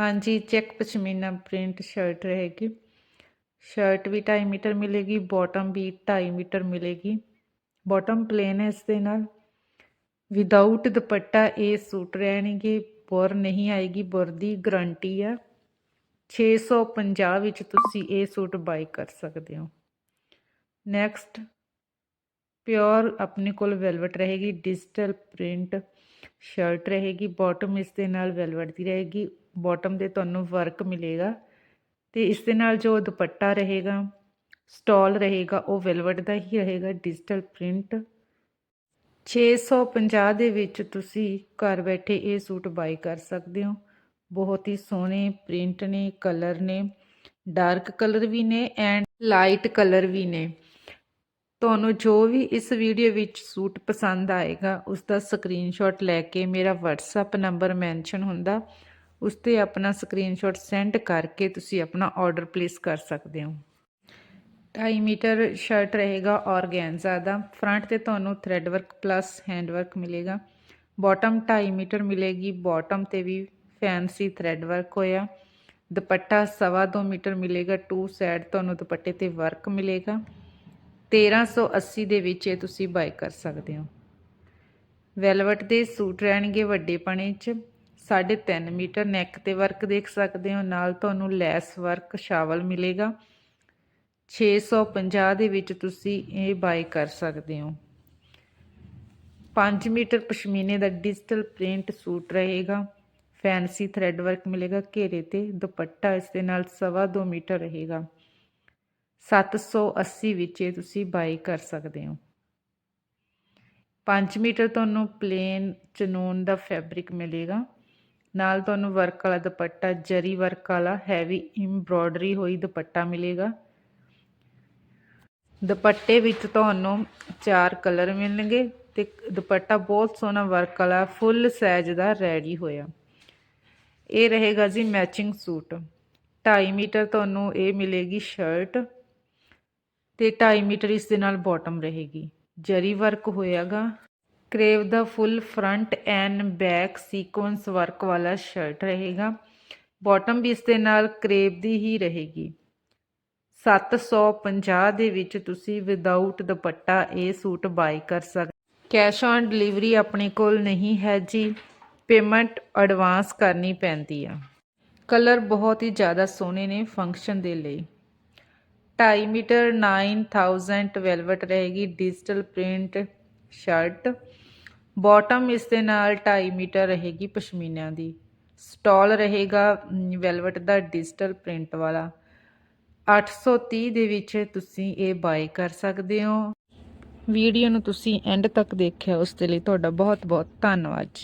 ਹਾਂਜੀ check pashmina print shirt रहेगी shirt ਵੀ 2.5 ਮੀਟਰ ਮਿਲੇਗੀ ਬਾਟਮ ਵੀ 2.5 ਮੀਟਰ ਮਿਲੇਗੀ ਬਾਟਮ ਪਲੇਨ ਹੈ ਇਸ ਦੇ ਨਾਲ ਵਿਦਆਊਟ ਦੁਪੱਟਾ ਇਹ ਸੂਟ ਰਹਿਣਗੇ ਬੁਰ ਨਹੀਂ ਆਏਗੀ ਬੁਰ ਦੀ ਗਰੰਟੀ ਆ 650 ਵਿੱਚ ਤੁਸੀਂ ਇਹ ਸੂਟ ਬਾਈ ਕਰ ਸਕਦੇ ਹੋ ਨੈਕਸਟ ਪਿਓਰ ਆਪਣੇ ਕੋਲ ਵੈਲਵਟ ਰਹੇਗੀ ਡਿਜੀਟਲ ਪ੍ਰਿੰਟ ਸ਼ਰਟ ਰਹੇਗੀ ਬਾਟਮ ਇਸ ਦੇ ਨਾਲ ਵੈਲਵਟ ਦੀ ਰਹੇਗੀ ਬਾਟਮ ਦੇ ਤੁਹਾਨੂੰ ਵਰਕ ਮਿਲੇਗਾ ਤੇ ਇਸ ਦੇ ਨਾਲ ਜੋ ਦੁਪੱਟਾ ਰਹੇਗਾ ਸਟਾਲ ਰਹੇਗਾ, ਉਹ ਵੈਲਵਟ ਦਾ ਹੀ ਰਹੇਗਾ ਡਿਜੀਟਲ ਪ੍ਰਿੰਟ 650 ਦੇ ਵਿੱਚ ਤੁਸੀਂ ਘਰ ਬੈਠੇ ਇਹ ਸੂਟ ਬਾਈ ਕਰ ਸਕਦੇ ਹੋ। ਬਹੁਤ ਹੀ ਸੋਹਣੇ ਪ੍ਰਿੰਟ ਨੇ ਕਲਰ ਨੇ ਡਾਰਕ ਕਲਰ ਵੀ ਨੇ ਐਂਡ ਲਾਈਟ ਕਲਰ ਵੀ ਨੇ। ਤੁਹਾਨੂੰ ਜੋ ਵੀ ਇਸ ਵੀਡੀਓ ਵਿੱਚ ਸੂਟ ਪਸੰਦ ਆਏਗਾ ਉਸ ਦਾ ਸਕਰੀਨਸ਼ਾਟ ਲੈ ਕੇ ਮੇਰਾ WhatsApp ਨੰਬਰ ਮੈਂਸ਼ਨ ਹੁੰਦਾ। ਉਸ ਤੇ ਆਪਣਾ ਸਕਰੀਨਸ਼ਾਟ ਸੈਂਡ ਕਰਕੇ ਤੁਸੀਂ ਆਪਣਾ ਆਰਡਰ ਪਲੇਸ ਕਰ ਸਕਦੇ ਹੋ। 2.5 ਮੀਟਰ ਸ਼ਰਟ ਰਹੇਗਾ ਔਰਗੈਂਜ਼ਾ ਦਾ। ਫਰੰਟ ਤੇ ਤੁਹਾਨੂੰ thread work plus hand work ਮਿਲੇਗਾ। ਬਾਟਮ 2.5 ਮੀਟਰ ਮਿਲੇਗੀ। ਬਾਟਮ ਤੇ ਵੀ ਫੈਂਸੀ ਥ੍ਰੈਡ ਵਰਕ ਹੋਇਆ। ਦੁਪੱਟਾ ਸਵਾ 2 ਮੀਟਰ ਮਿਲੇਗਾ। ਟੂ ਸਾਈਡ ਤੁਹਾਨੂੰ ਦੁਪੱਟੇ ਤੇ ਵਰਕ ਮਿਲੇਗਾ। 1380 ਦੇ ਵਿੱਚ ਇਹ ਤੁਸੀਂ ਬਾਈ ਕਰ ਸਕਦੇ ਹੋ। ਵੈਲਵਟ ਦੇ ਸੂਟ ਰਹਿਣਗੇ ਵੱਡੇ ਪਣੇ 'ਚ। 3.5 ਮੀਟਰ ਨੈਕ ਤੇ ਵਰਕ ਦੇਖ ਸਕਦੇ ਹੋ। ਨਾਲ ਤੁਹਾਨੂੰ ਲੈਸ ਵਰਕ ਸ਼ਾਵਲ ਮਿਲੇਗਾ। 650 ਦੇ ਵਿੱਚ ਤੁਸੀਂ ਇਹ ਬਾਈ ਕਰ ਸਕਦੇ ਹੋ। 5 ਮੀਟਰ ਪਸ਼ਮੀਨੇ ਦਾ ਡਿਜੀਟਲ ਪ੍ਰਿੰਟ ਸੂਟ ਰਹੇਗਾ। ਫੈਂਸੀ ਥ੍ਰੈਡ ਵਰਕ ਮਿਲੇਗਾ ਘੇਰੇ ਤੇ। ਦੁਪੱਟਾ ਇਸ ਦੇ ਨਾਲ ਸਵਾ 2 ਮੀਟਰ ਰਹੇਗਾ। 780 ਵਿੱਚ ਇਹ ਤੁਸੀਂ ਬਾਈ ਕਰ ਸਕਦੇ ਹੋ। 5 ਮੀਟਰ ਤੁਹਾਨੂੰ ਪਲੇਨ ਚਨੂਨ ਦਾ ਫੈਬਰਿਕ ਮਿਲੇਗਾ। ਨਾਲ ਤੁਹਾਨੂੰ ਵਰਕ ਵਾਲਾ ਦੁਪੱਟਾ, ਜਰੀ ਵਰਕ ਵਾਲਾ ਹੈਵੀ ਐਮਬ੍ਰੋਇਡਰੀ ਹੋਈ ਦੁਪੱਟਾ ਮਿਲੇਗਾ। ਦੁਪੱਟੇ ਵਿੱਚ ਤੁਹਾਨੂੰ ਚਾਰ ਕਲਰ ਮਿਲਣਗੇ ਤੇ ਦੁਪੱਟਾ ਬਹੁਤ ਸੋਹਣਾ ਵਰਕ ਵਾਲਾ ਫੁੱਲ ਸਾਈਜ਼ ਦਾ ਰੈਡੀ ਹੋਇਆ। ਇਹ ਰਹੇਗਾ ਜੀ ਮੈਚਿੰਗ ਸੂਟ। 2.5 ਮੀਟਰ ਤੁਹਾਨੂੰ ਇਹ ਮਿਲੇਗੀ ਸ਼ਰਟ ਤੇ 2.5 ਮੀਟਰ ਇਸ ਦੇ ਨਾਲ ਬਾਟਮ ਰਹੇਗੀ। ਜਰੀ ਵਰਕ ਹੋਇਆਗਾ। Crepe the full front and back sequence work ਵਾਲਾ ਸ਼ਰਟ ਰਹੇਗਾ। ਬਾਟਮ ਵੀ ਇਸ ਦੇ ਨਾਲ ਕਰੇਵ ਦੀ ਹੀ ਰਹੇਗੀ। 750 ਦੇ ਵਿੱਚ ਤੁਸੀਂ ਵਿਦਆਊਟ ਦੁਪੱਟਾ ਇਹ ਸੂਟ ਬਾਈ ਕਰ ਸਕਦੇ ਕੈਸ਼ ਔਨ ਡਿਲੀਵਰੀ ਆਪਣੇ ਕੋਲ ਨਹੀਂ ਹੈ ਜੀ। ਪੇਮੈਂਟ ਐਡਵਾਂਸ ਕਰਨੀ ਪੈਂਦੀ ਆ। ਕਲਰ ਬਹੁਤ ਹੀ ਜ਼ਿਆਦਾ ਸੋਹਣੇ ਨੇ ਫੰਕਸ਼ਨ ਦੇ ਲਈ। 2.5 ਮੀਟਰ 9000 ਵੈਲਵਟ ਰਹੇਗੀ। Digital print shirt. ਬਾਟਮ ਇਸ ਦੇ ਨਾਲ 2.5 ਮੀਟਰ ਰਹੇਗੀ ਪਸ਼ਮੀਨਾ ਦੀ। ਸਟਾਲ ਰਹੇਗਾ ਵੈਲਵਟ ਦਾ ਡਿਜੀਟਲ ਪ੍ਰਿੰਟ ਵਾਲਾ। 830 ਦੇ ਵਿੱਚ ਤੁਸੀਂ ਇਹ ਬਾਈ ਕਰ ਸਕਦੇ ਹੋ। ਵੀਡੀਓ ਨੂੰ ਤੁਸੀਂ ਐਂਡ ਤੱਕ ਦੇਖਿਆ, ਉਸ ਦੇ ਲਈ ਤੁਹਾਡਾ ਬਹੁਤ ਬਹੁਤ ਧੰਨਵਾਦ ਜੀ।